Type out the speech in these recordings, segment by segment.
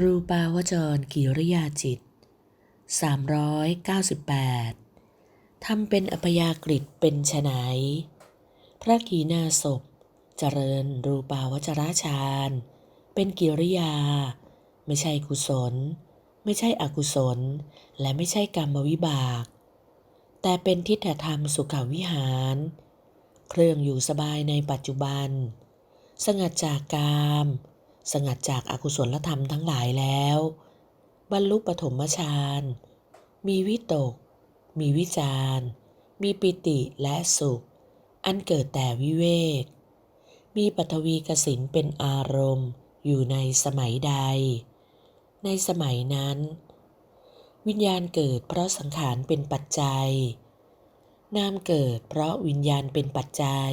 รูปาวจรกิริยาจิต 398ทำเป็นอัพยากฤิเป็นไฉนพระกีนาศพ เจริญรูปาวจราฌาน เป็นกิริยา ไม่ใช่กุศล ไม่ใช่อกุศล และไม่ใช่กรรมวิบาก แต่เป็นทิฏฐธรรมสุขวิหาร เครื่องอยู่สบายในปัจจุบัน สงัดจากกาม สงัดจากอากุศลธรรมทั้งหลายแล้ว บรรลุปฐมฌานมีวิตก มีวิจารมีปิติและสุข อันเกิดแต่วิเวก มีปฐวีกสินเป็นอารมณ์อยู่ในสมัยใด ในสมัยนั้น วิญญาณเกิดเพราะสังขารเป็นปัจจัย นามเกิดเพราะวิญญาณเป็นปัจจัย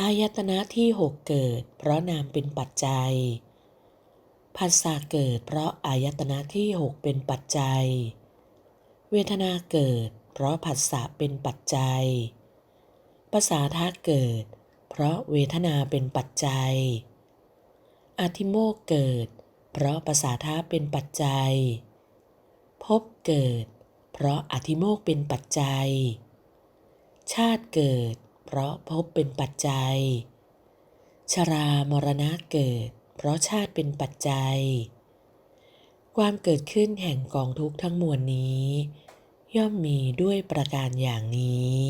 อายตนะที่หกเกิด เพราะนามเป็นปัจจัยผัสสะเกิด เพราะอายตนะที่หกเป็นปัจจัย เวทนาเกิด เพราะผัสสะเป็นปัจจัยภาษาทาเกิด เพราะเวทนาเป็นปัจจัยอธิโมกเกิด เพราะภาษาทาเป็นปัจจัย พบเกิด เพราะอธิโมกเป็นปัจจัย ชาติเกิด เพราะพบเป็นปัจจัย ชรามรณะเกิด เพราะชาติเป็นปัจจัย ความเกิดขึ้นแห่งกองทุกข์ทั้งมวลนี้ ย่อมมีด้วยประการอย่างนี้